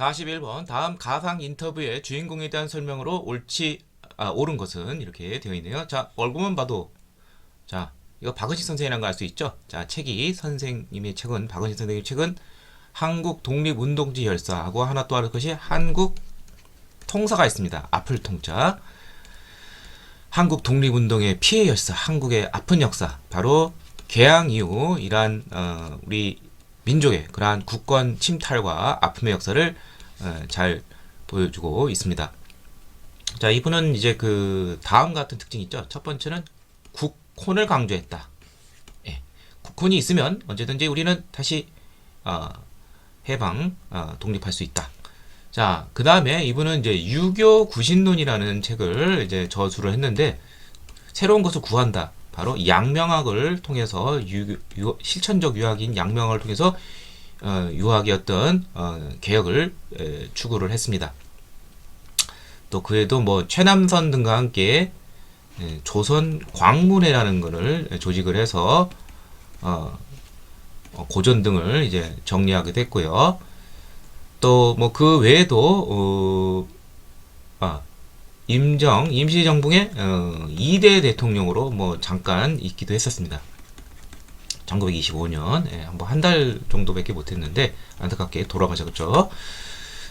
41번 다음 가상 인터뷰의 주인공에 대한 설명으로 옳지 아, 옳은 것은 이렇게 되어 있네요. 자 얼굴만 봐도 자 이거 박은식 선생이라는 거 알 수 있죠? 자 책이 선생님의 책은 박은식 선생님 책은 한국 독립운동지 열사하고 하나 또할 것이 한국 통사가 있습니다. 앞을 통자 한국 독립운동의 피해 열사, 한국의 아픈 역사, 바로 개항 이후 이러한 어, 우리 민족의 그러한 국권 침탈과 아픔의 역사를 어, 잘 보여주고 있습니다. 자, 이분은 이제 그 다음 같은 특징이 있죠. 첫 번째는 국혼을 강조했다. 예, 국혼이 있으면 언제든지 우리는 다시 어, 해방, 어, 독립할 수 있다. 자, 그 다음에 이분은 이제 유교 구신론이라는 책을 이제 저술을 했는데 새로운 것을 구한다. 바로 양명학을 통해서 유, 유, 실천적 유학인 양명학을 통해서 어, 유학의 어떤 어, 개혁을 에, 추구를 했습니다. 또 그에도 뭐 최남선 등과 함께 에, 조선 광문회라는 것을 조직을 해서 어, 어, 고전 등을 이제 정리하게 됐고요. 또 뭐 그 외에도 어, 아, 임정 임시정부의 어, 2대 대통령으로 뭐 잠깐 있기도 했었습니다. 1925년 예, 한번 한 달 정도밖에 못했는데 안타깝게 돌아가셨죠.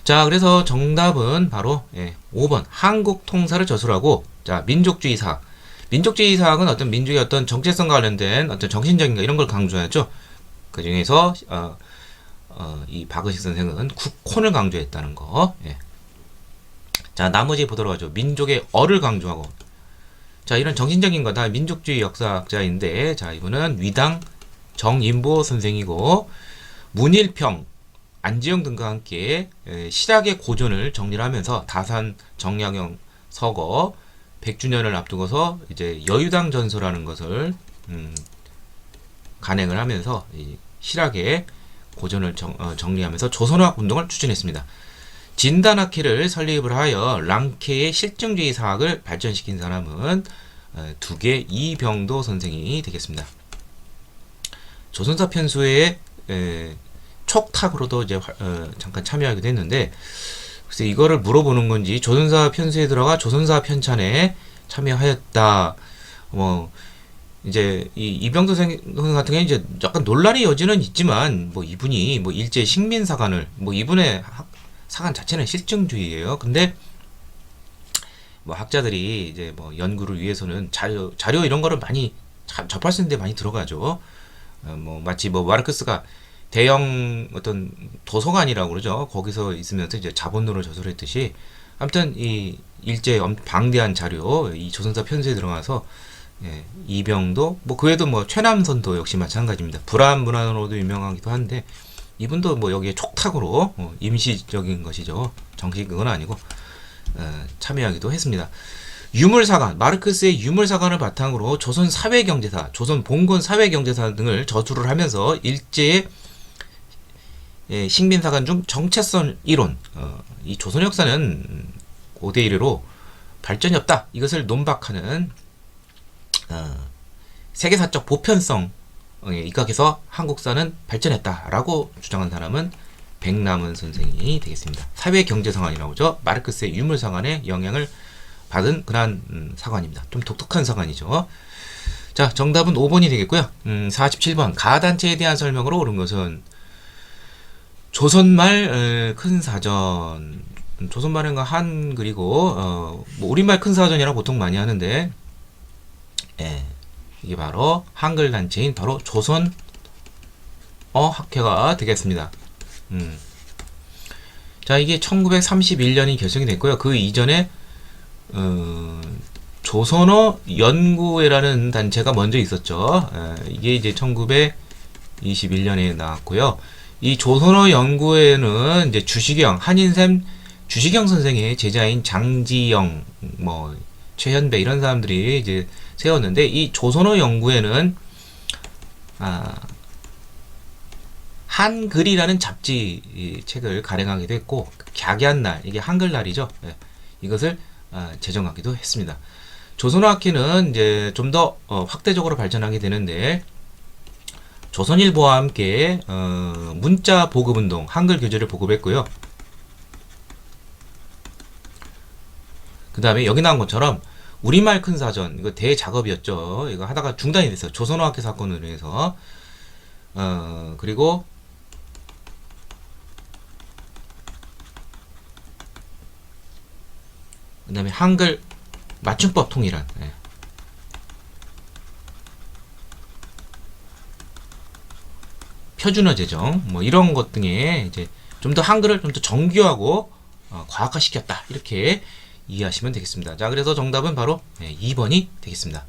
자 그래서 정답은 바로 예, 5번 한국 통사를 저술하고 자 민족주의 사학 민족주의 사학은 어떤 민족의 어떤 정체성과 관련된 어떤 정신적인 거 이런 걸 강조하죠. 그 중에서 어, 어, 이 박은식 선생은 국혼을 강조했다는 거. 예. 자, 나머지 보도록 하죠. 민족의 어를 강조하고. 자, 이런 정신적인 거 다 민족주의 역사학자인데, 자, 이분은 위당 정인보 선생이고, 문일평, 안지영 등과 함께 에, 실학의 고전을 정리를 하면서 다산 정약용 서거 100주년을 앞두고서 이제 여유당 전서라는 것을 음, 간행을 하면서 이 실학의 고전을 정, 어, 정리하면서 조선화학 운동을 추진했습니다. 진단학회를 설립을 하여 랑케의 실증주의 사학을 발전시킨 사람은 어, 두개 이병도 선생이 되겠습니다. 조선사 편수의 에, 촉탁으로도 이제 화- 어, 잠깐 참여하기도 했는데 글쎄 이거를 물어보는 건지 조선사 편수에 들어가 조선사 편찬에 참여하였다. 뭐 이제 이 이병도 선생 같은 경우는 이제 약간 논란의 여지는 있지만 뭐 이분이 뭐 일제 식민 사관을 뭐 이분의 학- 사관 자체는 실증주의예요. 근데 뭐 학자들이 이제 뭐 연구를 위해서는 자료 자료 이런 거를 많이 자- 접할 수 있는 데 많이 들어가죠. 어, 뭐 마치 뭐 마르크스가 대형 어떤 도서관이라고 그러죠. 거기서 있으면서 이제 자본론을 저술했듯이 아무튼 이 일제 엄- 방대한 자료 이 조선사 편수에 들어가서 예, 이병도 뭐 그외에도 뭐 최남선도 역시 마찬가지입니다. 불안 문화로도 유명하기도 한데 이분도 뭐 여기에 촉탁으로 어, 임시적인 것이죠. 정식 그건 아니고 어, 참여하기도 했습니다. 유물사관 마르크스의 유물사관을 바탕으로 조선 사회경제사, 조선 봉건 사회경제사 등을 저술을 하면서 일제의 예, 식민사관 중 정체성 이론, 어, 이 조선 역사는 고대 이래로 발전이 없다. 이것을 논박하는 어, 세계사적 보편성 에 입각해서 한국사는 발전했다라고 주장한 사람은 백남은 선생이 되겠습니다. 사회경제상관이라고 하죠. 마르크스의 유물상관의 영향을 받은 그러한 음, 사관입니다. 좀 독특한 사관이죠. 자, 정답은 5번이 되겠고요. 음, 47번 가단체에 대한 설명으로 옳은 것은 조선말 에, 큰 사전 음, 조선말인가 한글이고 어, 뭐 우리말 큰 사전이라 보통 많이 하는데 예, 이게 바로 한글 단체인 바로 조선 어 학회가 되겠습니다. 음. 자 이게 1931년이 결성이 됐고요. 그 이전에 어, 조선어 연구회라는 단체가 먼저 있었죠. 에, 이게 이제 1921년에 나왔고요. 이 조선어 연구회는 이제 주시경 한인샘 주시경 선생의 제자인 장지영 뭐 최현배 이런 사람들이 이제 세웠는데 이 조선어 연구에는 아, 한글이라는 잡지 책을 가행하기도 했고 그 갸기한 날 이게 한글날이죠. 예, 이것을 아, 제정하기도 했습니다. 조선어학회는 이제 좀더 어, 확대적으로 발전하게 되는데 조선일보와 함께 어, 문자 보급 운동 한글 교재를 보급했고요. 그 다음에 여기 나온 것처럼 우리말 큰 사전 이거 대작업이었죠. 이거 하다가 중단이 됐어요. 조선어학회 사건으로 인해서 어 그리고 그 다음에 한글 맞춤법 통일안 예. 표준어 제정 뭐 이런 것 등에 이제 좀 더 한글을 좀 더 정교하고 어, 과학화시켰다 이렇게 이해하시면 되겠습니다. 자 그래서 정답은 바로 네, 2번이 되겠습니다.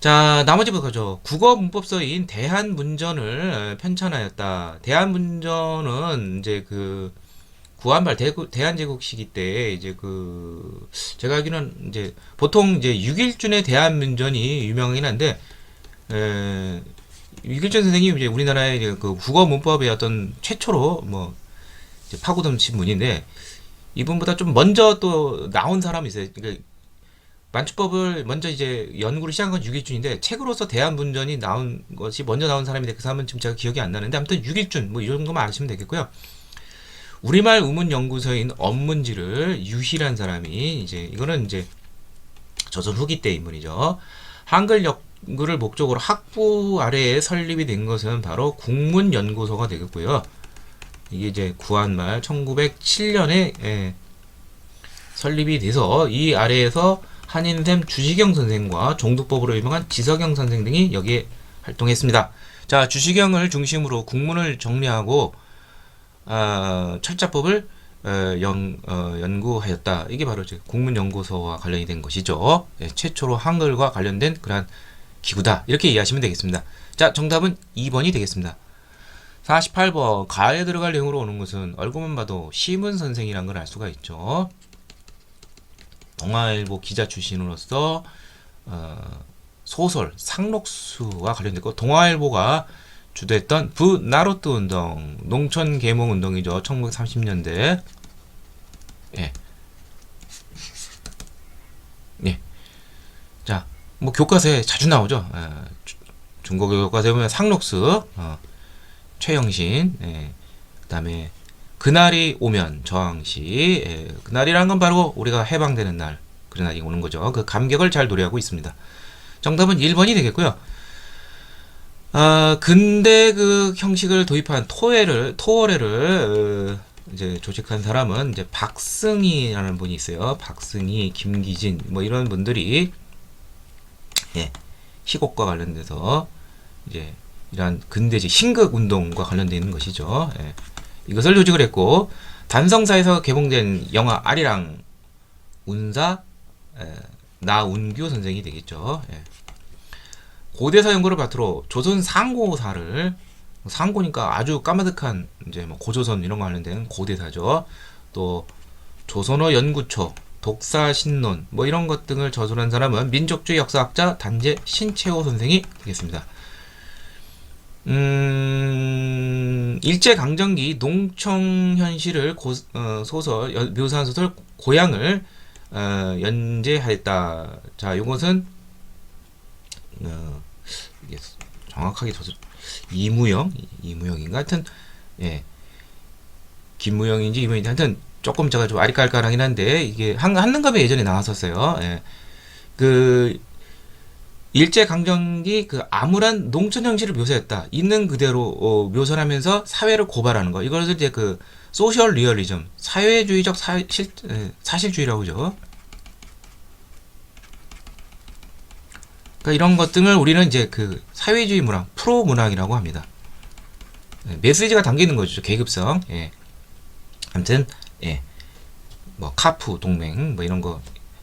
자 나머지 보죠. 국어 문법서인 대한문전을 어, 편찬하였다. 대한문전은 이제 그 구한말 대한제국 시기 때 이제 그 제가 알기로는 이제 보통 이제 육일준의 대한문전이 유명하긴 한데 에, 육일준 선생님이 이제 우리나라의 그 국어 문법의 어떤 최초로 뭐 파고든 분인데 이분보다 좀 먼저 또 나온 사람이 있어요. 그러니까 만주법을 먼저 이제 연구를 시작한 건 육일준인데 책으로서 대한문전이 나온 것이 먼저 나온 사람인데 그 사람은 지금 제가 기억이 안 나는데 아무튼 육일준 뭐 이 정도만 아시면 되겠고요. 우리말 우문 연구소인 업문지를 유희란 사람이 이제 이거는 이제 조선 후기 때 인물이죠. 한글 연구를 목적으로 학부 아래에 설립이 된 것은 바로 국문연구소가 되겠고요. 이게 이제 구한말 1907년에 예, 설립이 돼서 이 아래에서 한인샘 주시경 선생과 종두법으로 유명한 지석영 선생 등이 여기에 활동했습니다. 자, 주시경을 중심으로 국문을 정리하고 어, 철자법을 어, 연, 어, 연구하였다. 이게 바로 이제 국문연구소와 관련이 된 것이죠. 예, 최초로 한글과 관련된 그러한 기구다. 이렇게 이해하시면 되겠습니다. 자, 정답은 2번이 되겠습니다. 48번 가에 들어갈 내용으로 오는 것은 얼굴만 봐도 시문 선생이란 걸 알 수가 있죠. 동아일보 기자 출신으로서 어, 소설 상록수와 관련됐고 동아일보가 주도했던 부나로트 운동, 농촌 계몽 운동이죠. 1930년대. 예. 예. 자, 뭐 교과서에 자주 나오죠. 예. 주- 중国교과서에 보면 상록수, 어, 최영신, 예. 그 다음에 그날이 오면 저항시, 예. 그날이란 건 바로 우리가 해방되는 날, 그런 날이 오는 거죠. 그 감격을 잘 노래하고 있습니다. 정답은 1번이 되겠고요. 아, 근대 그 형식을 도입한 토해를 토어레를 어, 이제 조직한 사람은 이제 박승희라는 분이 있어요. 박승희, 김기진 뭐 이런 분들이 예, 희곡과 관련돼서 이제 이러한 근대지 신극 운동과 관련되어 있는 것이죠. 예. 이것을 조직을 했고 단성사에서 개봉된 영화 아리랑 운사 에, 나운규 선생이 되겠죠. 예. 고대사 연구를 바탕으로 조선 상고사를 상고니까 아주 까마득한 이제 뭐 고조선 이런 거 관련된 고대사죠. 또 조선어 연구초, 독사 신론 뭐 이런 것 등을 저술한 사람은 민족주의 역사학자 단재 신채호 선생이 되겠습니다. 음, 일제 강점기 농청 현실을 고, 어, 소설 연- 묘사한 소설 고향을 어, 연재하였다. 자, 이것은 어, 이게 정확하게 저도 이무영 이무영인가 하여튼 예 김무영인지 이무영인지 하여튼 조금 제가 좀 아리깔깔하긴 한데 이게 한, 한능갑에 예전에 나왔었어요 예. 그 일제 강점기 그 암울한 농촌 형식을 묘사했다 있는 그대로 어, 묘사하면서 사회를 고발하는 거 이걸 이제 그 소셜 리얼리즘 사회주의적 사, 실, 예, 사실주의라고 하죠 그러니까 이런 것 등을 우리는 이제 그 사회주의 문학, 프로 문학이라고 합니다. 네, 메시지가 담겨 있는 거죠. 계급성. 예. 아무튼 예. 뭐 카푸 동맹 뭐 이런 거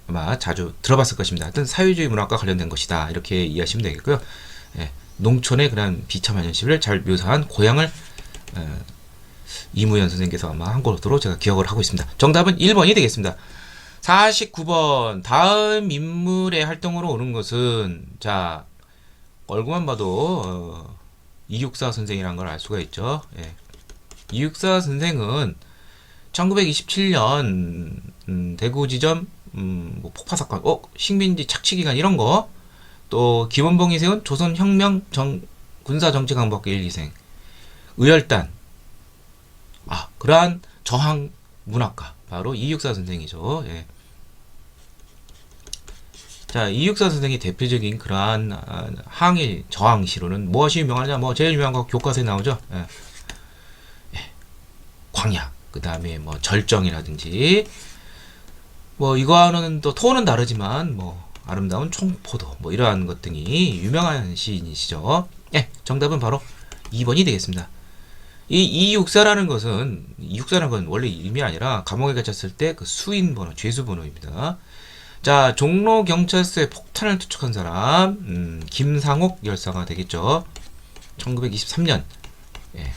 아마 자주 들어봤을 것입니다. 하여튼 사회주의 문학과 관련된 것이다. 이렇게 이해하시면 되겠고요. 예. 농촌의 그런 비참한 현실을 잘 묘사한 고향을 어, 이무현 선생님께서 아마 한 것으로 제가 기억을 하고 있습니다. 정답은 1번이 되겠습니다. 49번 다음 인물의 활동으로 오는 것은 자 얼굴만 봐도 어, 이육사 선생이라는 걸알 수가 있죠. 예. 이육사 선생은 1927년 음, 대구 지점 음, 뭐 폭파 사건, 어 식민지 착취 기간 이런 거, 또 김원봉이 세운 조선 혁명 정 군사 정치 강박계 1, 2생, 의열단, 아 그러한 저항 문학가 바로 이육사 선생이죠. 예. 자, 이육사 선생의 대표적인 그러한 아, 항일 저항 시로는 무엇이 유명하냐? 뭐 제일 유명한 거 교과서에 나오죠. 예. 예. 광야, 그 다음에 뭐 절정이라든지 뭐 이거와는 또 톤은 다르지만 뭐 아름다운 총포도 뭐 이러한 것 등이 유명한 시인이시죠. 예, 정답은 바로 2번이 되겠습니다. 이 이육사라는 것은 이육사라는 건 원래 이름이 아니라 감옥에 갇혔을 때 그 수인 번호, 죄수 번호입니다. 자, 종로 경찰서에 폭탄을 투척한 사람, 음, 김상옥 열사가 되겠죠. 1923년, 예.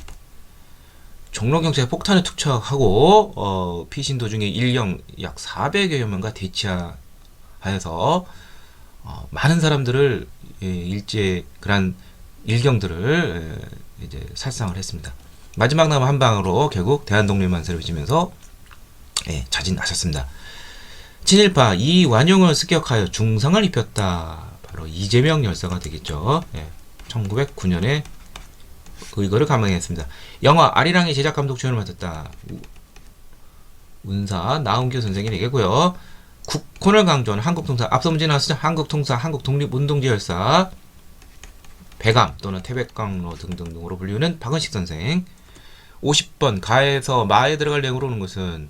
종로 경찰에 폭탄을 투척하고, 어, 피신 도중에 일령 약 400여 명과 대치하여서, 어, 많은 사람들을, 예, 일제, 그런 일경들을, 예, 이제 살상을 했습니다. 마지막 남은 한 방으로 결국 대한독립만세를 지면서, 예, 자진하셨습니다. 친일파 이완용을 습격하여 중상을 입혔다. 바로 이재명 열사가 되겠죠. 예, 1909년에 의거를 감행했습니다. 영화 아리랑의 제작 감독 주연을 맡았다. 우- 운사 나은규 선생이 되겠고요. 국혼을 강조하는 한국통사 앞서 문제 나왔죠. 한국통사, 한국독립운동제 열사, 배감 또는 태백강로 등등등으로 불리우는 박은식 선생. 50번 가에서 마에 들어갈 내용으로 오는 것은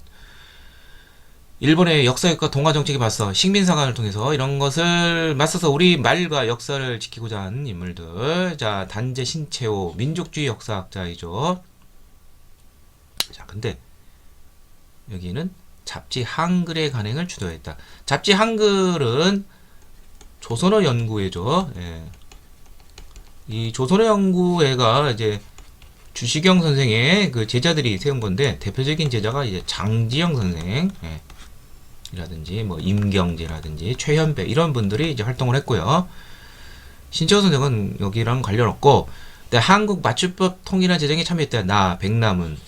일본의 역사학과 동화 정책에 맞서 식민사관을 통해서 이런 것을 맞서서 우리 말과 역사를 지키고자 하는 인물들. 자, 단재 신채호 민족주의 역사학자이죠. 자, 근데 여기는 잡지 한글의 간행을 주도했다. 잡지 한글은 조선어 연구회죠. 예. 이 조선어 연구회가 이제 주시경 선생의 그 제자들이 세운 건데 대표적인 제자가 이제 장지영 선생. 예. 이라든지 뭐 임경재라든지 최현배 이런 분들이 이제 활동을 했고요. 신채호 선생은 여기랑 관련 없고 한국 맞춤법 통일화 제정에 참여했다. 나 백남은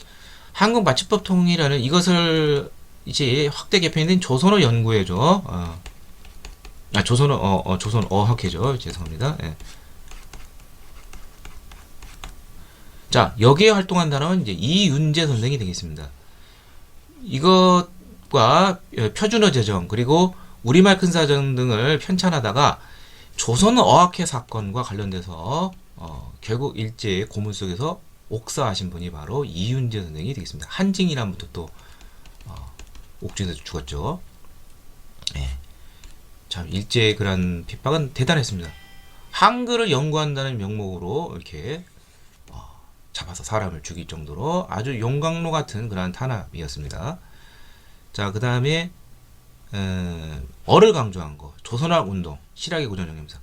한국 맞춤법 통일화는 이것을 이제 확대 개편된 조선어 연구회죠. 어. 아 조선어 어, 어 조선 어학회죠. 죄송합니다. 예. 자 여기에 활동한 사람은 이제 이윤재 선생이 되겠습니다. 이것 과 어, 표준어 제정 그리고 우리말 큰 사전 등을 편찬하다가 조선 어학회 사건과 관련돼서 어, 결국 일제 고문 속에서 옥사하신 분이 바로 이윤재 선생이 되겠습니다. 한징이라는 분도 또 어, 옥중에서 죽었죠. 예. 참 일제의 그런 핍박은 대단했습니다. 한글을 연구한다는 명목으로 이렇게 어, 잡아서 사람을 죽일 정도로 아주 용광로 같은 그러한 탄압이었습니다. 자, 그 다음에 어를 강조한 거 조선학 운동 실학의 고전 영임사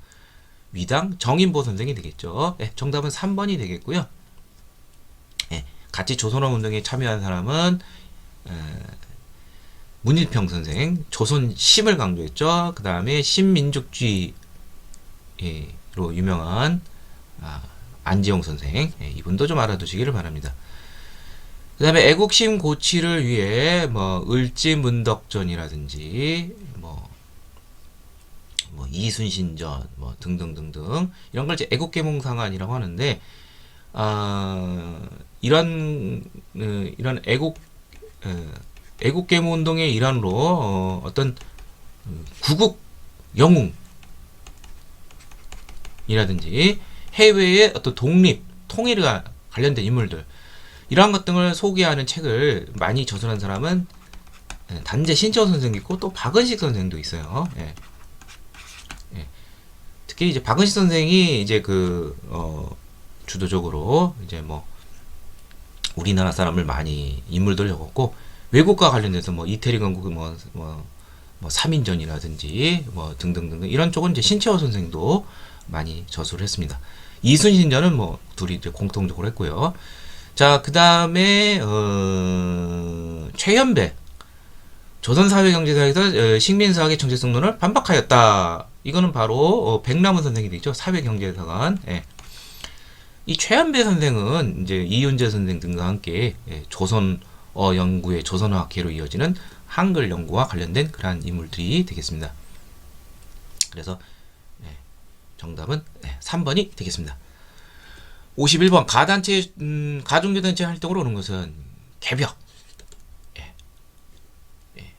위당 정인보 선생이 되겠죠. 예, 정답은 3번이 되겠고요. 예, 같이 조선학 운동에 참여한 사람은 에, 문일평 선생 조선 심을 강조했죠. 그 다음에 신민족주의로 유명한 아, 안지용 선생 예, 이분도 좀 알아두시기를 바랍니다. 그 다음에 애국심 고취를 위해 뭐 을지문덕전이라든지 뭐, 뭐 이순신전 뭐 등등등등 이런 걸 이제 애국계몽상안이라고 하는데 아 이런 어, 이런 애국 어, 애국계몽 운동의 일환으로 어, 어떤 음, 구국 영웅이라든지 해외의 어떤 독립 통일과 관련된 인물들 이러한 것 등을 소개하는 책을 많이 저술한 사람은 예, 단재 신채호 선생도 있고 또 박은식 선생도 있어요. 예. 예. 특히 이제 박은식 선생이 이제 그 어, 주도적으로 이제 뭐 우리나라 사람을 많이 인물들 적었고 외국과 관련돼서 뭐 이태리 건국 뭐, 뭐, 뭐 3인전이라든지 뭐 등등등등 이런 쪽은 이제 신채호 선생도 많이 저술을 했습니다. 이순신전은 뭐 둘이 이제 공통적으로 했고요. 자, 그 다음에, 어, 최현배. 조선사회경제사에서 어, 식민사학의 정체성론을 반박하였다. 이거는 바로, 어, 백남은 선생이 되죠. 사회경제사관. 예. 이 최현배 선생은 이제 이윤재 선생 등과 함께 예, 조선 어 연구의 조선어학회로 이어지는 한글 연구와 관련된 그러한 인물들이 되겠습니다. 그래서, 예, 정답은 예, 3번이 되겠습니다. 51번 가단체 음, 가종교단체 활동으로 오는 것은 개벽. 예. 예.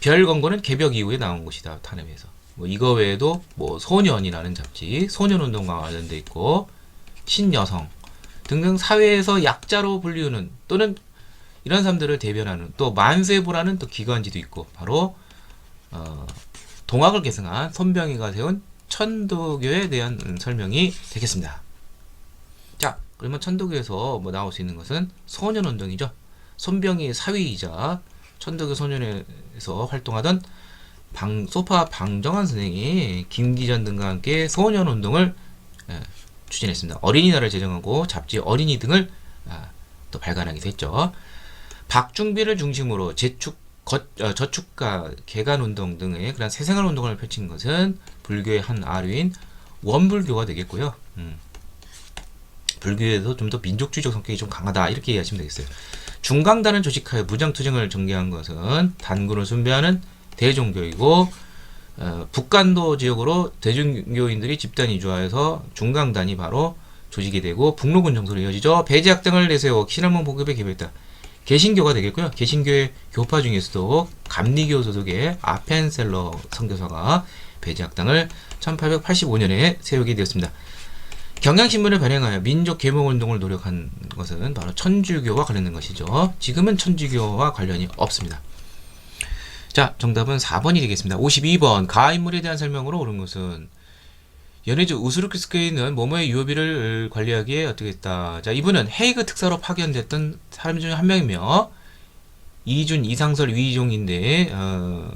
별 권고는 개벽 이후에 나온 것이다. 탄핵에서. 뭐 이거 외에도 뭐 소년이라는 잡지, 소년운동과 관련돼 있고 신여성 등등 사회에서 약자로 불리우는 또는 이런 사람들을 대변하는 또 만세부라는 또 기관지도 있고 바로 어, 동학을 계승한 손병희가 세운 천도교에 대한 음, 설명이 되겠습니다. 자, 그러면 천도교에서 뭐 나올 수 있는 것은 소년 운동이죠. 손병희 사위이자 천도교 소년에서 활동하던 방, 소파 방정환 선생이 김기전 등과 함께 소년 운동을 예, 추진했습니다. 어린이날을 제정하고 잡지 어린이 등을 아, 또 발간하기도 했죠. 박중비를 중심으로 제축, 거, 어, 저축가, 개간운동 등의 그런 새생활운동을 펼친 것은 불교의 한 아류인 원불교가 되겠고요. 음. 불교에서 좀 더 민족주의적 성격이 좀 강하다 이렇게 이해하시면 되겠어요. 중강단을 조직하여 무장투쟁을 전개한 것은 단군을 숭배하는 대종교이고 어, 북간도 지역으로 대종교인들이 집단 이주하여서 중강단이 바로 조직이 되고 북로군 정서로 이어지죠. 배제학 등을 내세워 신앙문 보급에 개입했다. 개신교가 되겠고요. 개신교의 교파 중에서도 감리교 소속의 아펜셀러 선교사가 배제학당을 1885년에 세우게 되었습니다. 경향신문을 발행하여 민족 계몽운동을 노력한 것은 바로 천주교와 관련된 것이죠. 지금은 천주교와 관련이 없습니다. 자, 정답은 4번이 되겠습니다. 52번 가인물에 대한 설명으로 옳은 것은 연해주 우스르크스크에 있는 모모의 유효비를 관리하기에 어떻게 했다. 자, 이분은 헤이그 특사로 파견됐던 사람 중에 한 명이며 이준 이상설 위종인데 어,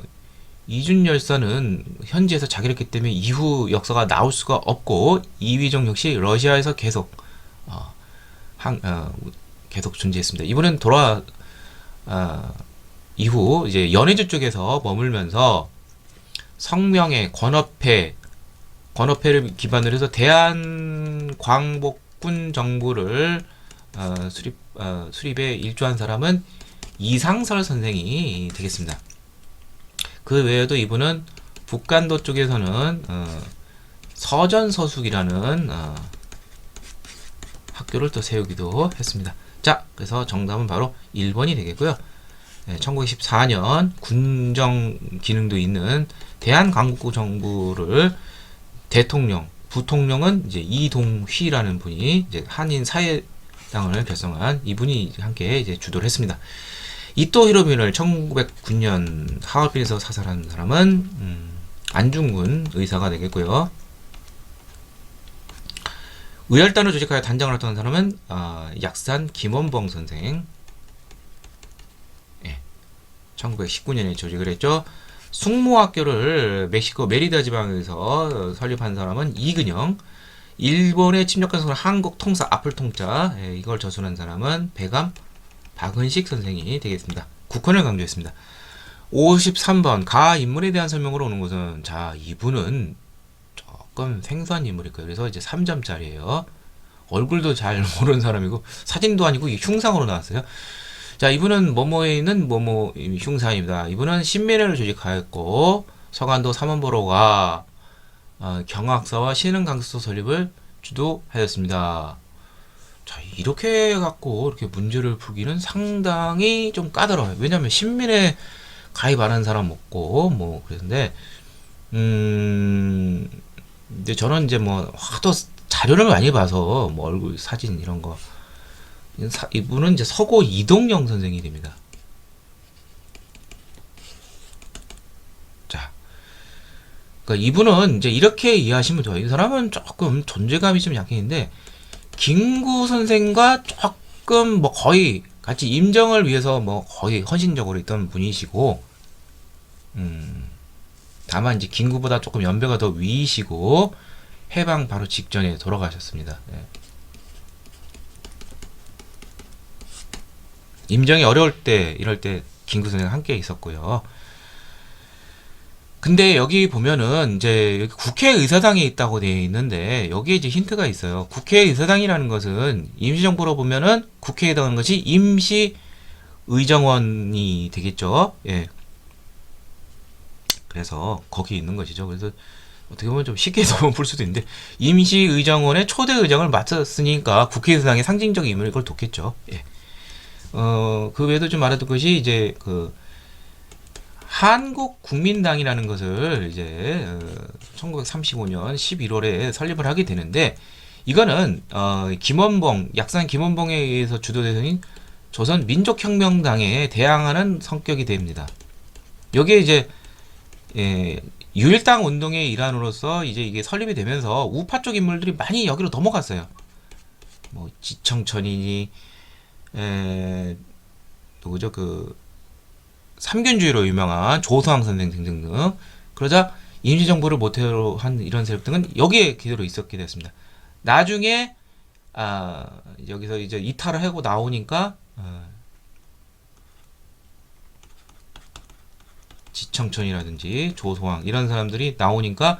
이준 열사는 현지에서 자결했기 때문에 이후 역사가 나올 수가 없고 이위종 역시 러시아에서 계속 어, 한, 어, 계속 존재했습니다. 이분은 돌아 어, 이후 이제 연해주 쪽에서 머물면서 성명의 권업회 권업회를 기반으로 해서 대한광복군 정부를 어, 수립 어, 수립에 일조한 사람은 이상설 선생이 되겠습니다. 그 외에도 이분은 북간도 쪽에서는 어, 서전서숙이라는 어, 학교를 또 세우기도 했습니다. 자, 그래서 정답은 바로 1번이 되겠고요. 네, 1914년 군정 기능도 있는 대한광복구 정부를 대통령, 부통령은 이제 이동휘라는 분이 이제 한인 사회당을 결성한 이분이 함께 이제 주도를 했습니다. 이토 히로빈을 1909년 하얼빈에서 사살한 사람은 음, 안중근 의사가 되겠고요. 의열단을 조직하여 단장을 활동한 사람은 아, 약산 김원봉 선생. 예, 1919년에 조직을 했죠. 숙모학교를 멕시코 메리다 지방에서 설립한 사람은 이근영. 일본에 침략한 사람 한국 통사 앞을 통자 예, 이걸 저술한 사람은 배감 박은식 선생이 되겠습니다. 국헌을 강조했습니다. 53번 가 인물에 대한 설명으로 오는 것은 자 이분은 조금 생소한 인물일 거예요. 그래서 이제 3점짜리예요. 얼굴도 잘 모르는 사람이고 사진도 아니고 이 흉상으로 나왔어요. 자 이분은 뭐뭐에 있는 뭐뭐 흉상입니다. 이분은 신민회를 조직하였고 서간도 삼원보로가 어, 경학사와 신흥강서 설립을 주도하였습니다. 자, 이렇게 갖고 이렇게 문제를 풀기는 상당히 좀 까다로워요. 왜냐면 신민에 가입하는 사람 없고, 뭐, 그랬는데, 음, 근데 저는 이제 뭐, 하도 자료를 많이 봐서, 뭐, 얼굴 사진 이런 거. 사- 이분은 이제 서고 이동영 선생이 됩니다. 자. 그러니까 이분은 이제 이렇게 이해하시면 좋아요. 이 사람은 조금 존재감이 좀 약했는데, 김구 선생과 조금 뭐 거의 같이 임정을 위해서 뭐 거의 헌신적으로 있던 분이시고, 음, 다만 이제 김구보다 조금 연배가 더 위이시고, 해방 바로 직전에 돌아가셨습니다. 예. 임정이 어려울 때, 이럴 때 김구 선생 함께 있었고요. 근데 여기 보면은 이제 국회의사당이 있다고 되어 있는데 여기에 이제 힌트가 있어요. 국회의사당이라는 것은 임시정부로 보면은 국회에 들어가는 것이 임시의정원이 되겠죠. 예. 그래서 거기 있는 것이죠. 그래서 어떻게 보면 좀 쉽게 볼 수도 있는데 임시의정원의 초대의정을 맡았으니까 국회의사당의 상징적 의미를 그걸 뒀겠죠. 예. 어, 그 외에도 좀 알아둘 것이 이제 그 한국 국민당이라는 것을 이제 어, 1935년 11월에 설립을 하게 되는데 이거는 어, 김원봉 약산 김원봉에 의해서 주도되는 조선 민족혁명당에 대항하는 성격이 됩니다. 여기에 이제 예, 유일당 운동의 일환으로서 이제 이게 설립이 되면서 우파 쪽 인물들이 많이 여기로 넘어갔어요. 뭐 지청천이니 에, 누구죠 그 삼균주의로 유명한 조수왕 선생 등등등 그러자 임시정부를 모태로 한 이런 세력 등은 여기에 그대로 있었게 됐습니다. 나중에 아 여기서 이제 이탈을 하고 나오니까 어, 지청천이라든지 조소왕 이런 사람들이 나오니까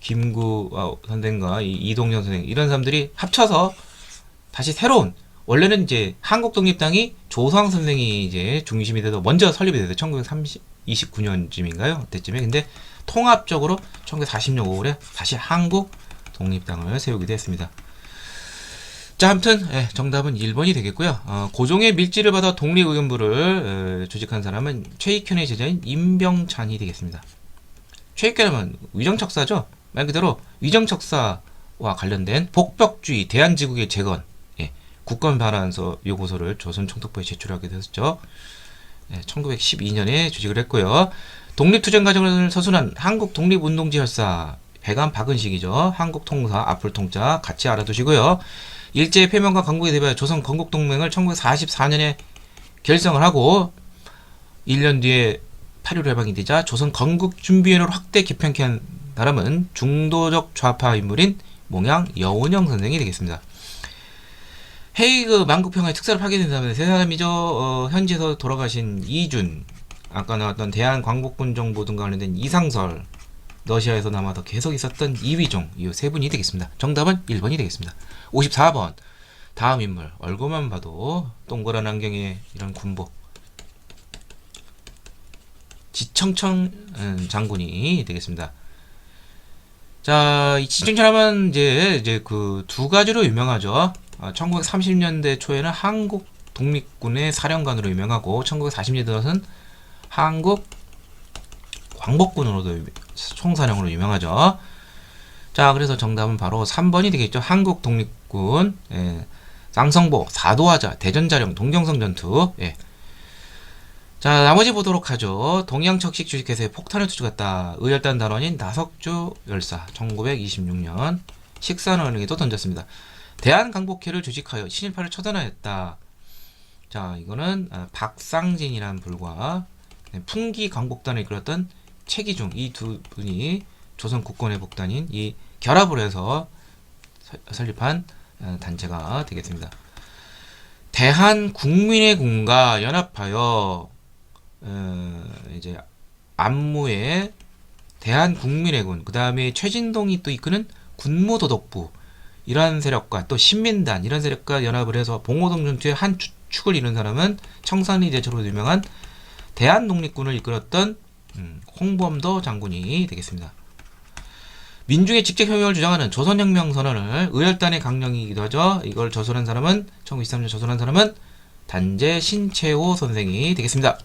김구 어, 선생과 이 이동영 선생 이런 사람들이 합쳐서 다시 새로운 원래는 이제 한국 독립당이 조소왕 선생이 이제 중심이 돼서 먼저 설립이 돼서 1929년쯤인가요? 그때쯤에 근데 통합적으로 1940년 5월에 다시 한국 독립당을 세우게 됐습니다. 자, 아무튼 예, 정답은 1번이 되겠고요. 어, 고종의 밀지를 받아 독립의원부를 어, 조직한 사람은 최익현의 제자인 임병찬이 되겠습니다. 최익현은 위정척사죠. 말 그대로 위정척사와 관련된 복벽주의 대한지국의 재건, 예, 국권 반환서 요구서를 조선 총독부에 제출하게 됐었죠. 예, 1912년에 조직을 했고요. 독립투쟁 과정을 서술한 한국 독립운동지 혈사 배관 박은식이죠. 한국통사 앞을 통자 같이 알아두시고요. 일제의 폐명과 건국에 대비하여 조선 건국동맹을 1944년에 결성을 하고 1년 뒤에 8.15 해방이 되자 조선 건국준비위원회를 확대 개편케 한 사람은 중도적 좌파 인물인 몽양 여운영 선생이 되겠습니다. 헤이그 만국평화의 특사를 사람은 세 사람이죠. 어, 현지에서 돌아가신 이준, 아까 나왔던 대한광복군 정보 등과 관련된 이상설, 러시아에서 남아서 계속 있었던 이위종, 이 세 분이 되겠습니다. 정답은 1번이 되겠습니다. 54번. 다음 인물. 얼굴만 봐도 동그란 안경에 이런 군복. 지청천 음, 장군이 되겠습니다. 자, 이 지청천 하면 이제, 이제 그 두 가지로 유명하죠. 아, 1930년대 초에는 한국 독립군의 사령관으로 유명하고 1940년대 들어서는 한국 광복군으로도 유- 총사령으로 유명하죠. 자, 그래서 정답은 바로 3번이 되겠죠. 한국 독립군, 예, 쌍성보, 사도하자, 대전자령, 동경성 전투, 예. 자, 나머지 보도록 하죠. 동양척식 주식회사에 폭탄을 투축했다. 의열단 단원인 나석주 열사, 1926년 식산원에게도 던졌습니다. 대한강복회를 조직하여 친일파를 처단하였다. 자, 이거는 아, 박상진이라는 불과 네, 풍기 강복단을 이끌었던 최기중 이 두 분이 조선 국권의 복단인 이 결합을 해서 설- 설립한 어, 단체가 되겠습니다. 대한 국민의 군과 연합하여 어, 이제 안무의 대한 국민의 군, 그 다음에 최진동이 또 이끄는 군무도덕부 이러한 세력과 또 신민단 이런 세력과 연합을 해서 봉오동 전투의 한 주- 축을 이룬 사람은 청산리 대처로 유명한 대한독립군을 이끌었던 음, 홍범도 장군이 되겠습니다. 민중의 직접혁명을 주장하는 조선혁명 선언을 의열단의 강령이기도 하죠. 이걸 저술한 사람은 1923년 저술한 사람은 단재 신채호 선생이 되겠습니다.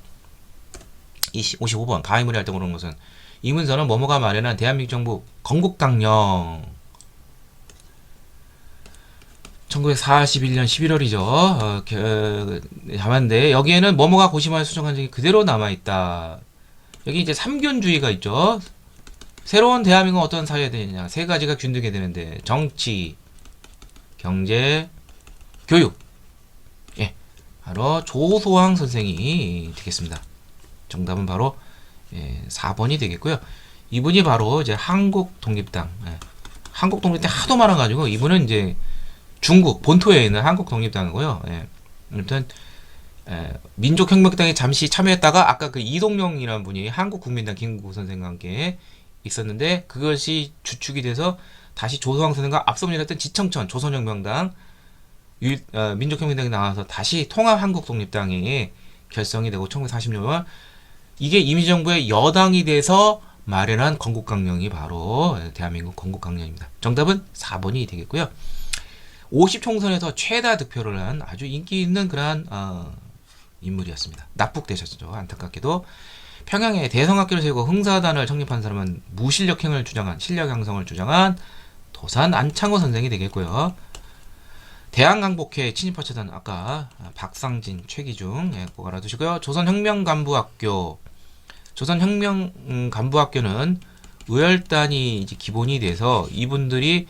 20, 55번 가해물이 할때 모르는 것은 이 문서는 뭐뭐가 마련한 대한민국 정부 건국강령 1941년 11월이죠. 어, 담았는데 여기에는 뭐뭐가 고심하여 수정한 적이 그대로 남아있다. 여기 이제 삼균주의가 있죠. 새로운 대한민국은 어떤 사회가 되느냐. 세 가지가 균등해야 되는데 정치, 경제, 교육. 예, 바로 조소왕 선생이 되겠습니다. 정답은 바로 예, 4번이 되겠고요. 이분이 바로 이제 한국 독립당. 예, 한국 독립당 하도 많아가지고 이분은 이제 중국 본토에 있는 한국 독립당이고요. 예. 아무튼 예, 민족혁명당에 잠시 참여했다가 아까 그 이동영이라는 분이 한국국민당 김구 선생과 함께 있었는데 그것이 주축이 돼서 다시 조성황 선생과 앞서 일했던 지청천 조선혁명당 유, 어, 민족혁명당이 나와서 다시 통합 한국독립당이 결성이 되고 1940년 이게 임시정부의 여당이 돼서 마련한 건국강령이 바로 대한민국 건국강령입니다. 정답은 4번이 되겠고요. 50 총선에서 최다 득표를 한 아주 인기 있는 그러한 어, 인물이었습니다. 납북되셨죠. 안타깝게도 평양에 대성학교를 세우고 흥사단을 창립한 사람은 무실력행을 주장한 실력 양성을 주장한 도산 안창호 선생이 되겠고요. 대한강복회 친일파차단 아까 박상진, 최기중 예, 꼭 알아두시고요. 조선혁명간부학교 조선혁명간부학교는 의열단이 이제 기본이 돼서 이분들이 에,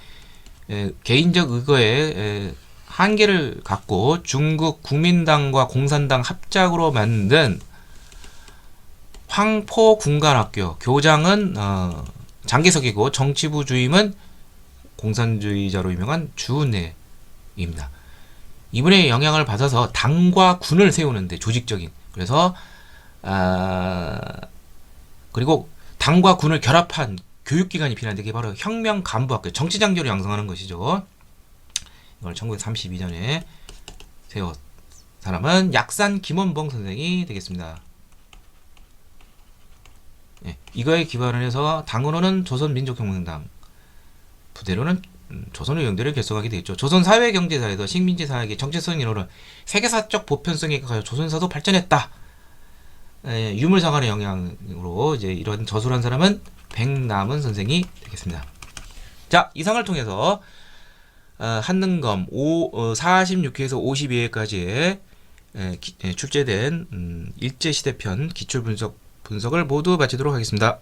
개인적 의거에 에, 한계를 갖고 중국 국민당과 공산당 합작으로 만든 황포군관학교 교장은 어, 장기석이고 정치부 주임은 공산주의자로 유명한 주은혜입니다. 이분의 영향을 받아서 당과 군을 세우는데 조직적인 그래서 아 그리고 당과 군을 결합한 교육기관이 필요한데 그게 바로 혁명 간부학교 정치장교를 양성하는 것이죠. 이걸 1932년에 세웠 사람은 약산 김원봉 선생이 되겠습니다. 예, 이거에 기반을 해서 당으로는 조선민족혁명당, 부대로는 음, 조선의용대를 결성하게 되겠죠. 조선 사회 경제사에서 식민지 사회의 정체성 인호를 세계사적 보편성에 가서 조선사도 발전했다. 예, 유물상환의 영향으로 이제 이런 저술한 사람은 백남은 선생이 되겠습니다. 자, 이상을 통해서 어, 한능검 5, 어, 46회에서 52회까지의 에, 기- 에, 출제된 음, 일제시대편 기출분석 분석을 모두 마치도록 하겠습니다.